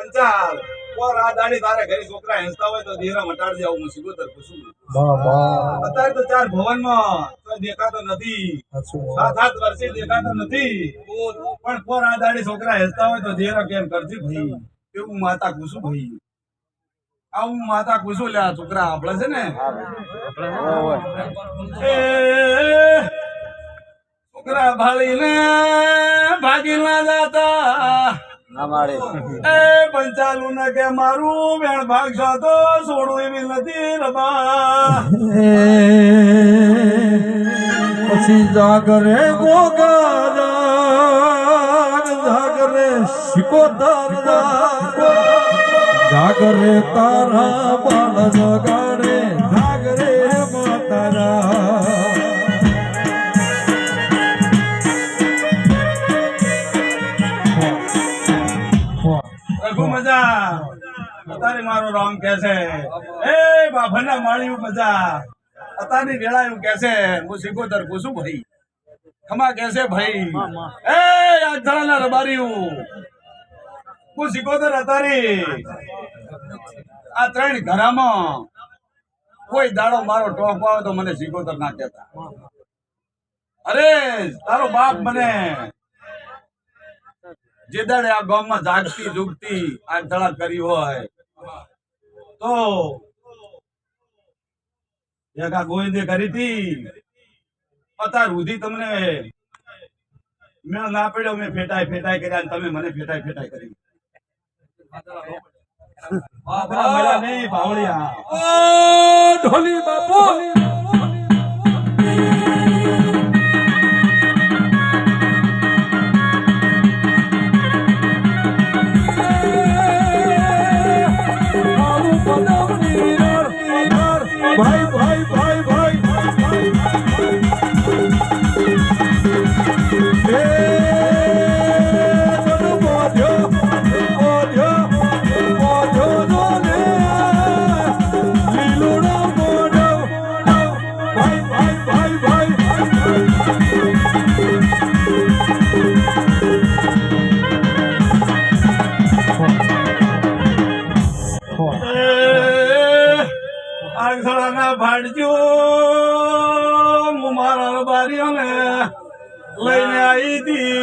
પંચાલ. તારે ઘરે છોકરા હેંચતા હોય તો દેરા મટાડી આવું હું સિગોતર પૂછું બા બા. અત્યારે તો ચાર ભવનમાં તો દેખાતો નથી. સાત સાત વર્ષે દેખાતો નથી. પણ પોર આ છોકરા હેંચતા હોય તો દેરા કેમ કરજે ભાઈ? એવું માતા કુસુ ભાઈ. આવું માતા કુસું લે આ છોકરા આપણે છે ને? છોકરા ભાળીને ભાગી ના જાતા એ પંચાલુ ને કે મારું વેણ ભાગશો તો છોડું એવી નથી રબા પછી જાગરે ગોગાદાર જાગરે શિકોતર જાગરે તારા બાળ જગાડે જાગરે માતારા. મજા. અતારે મારો રામ કે છે, એ બાભાના માળિયું મજા. અતારી વેળા એવું કે છે, હું સિકોતર પૂછું ભાઈ. ખમા કે છે, ભાઈ, એ આજના રબારીયું. હું સિકોતર અતારી આ ત્રણ ઘરામાં કોઈ દાડો મારો ટોપ આવે તો મને સિકોતર ના કહેતા. અરે, તારો બાપ મને જે દાડે આ ગામમાં જાગતી જુગતી આંધળા કરી હોય તો એક ગોવિંદે કરી હતી. અત્યાર સુધી તમને મેળ ના પડ્યો મેં ફેટાઈ ફેટાઈ કર્યા તમે મને ફેટાઈ ફેટાઈ કરી. ભાવળિયા ઢોલી બાપુ! ભાઈ આગસળાના ભાડજો હું મારા બારીઓને લઈને આવી હતી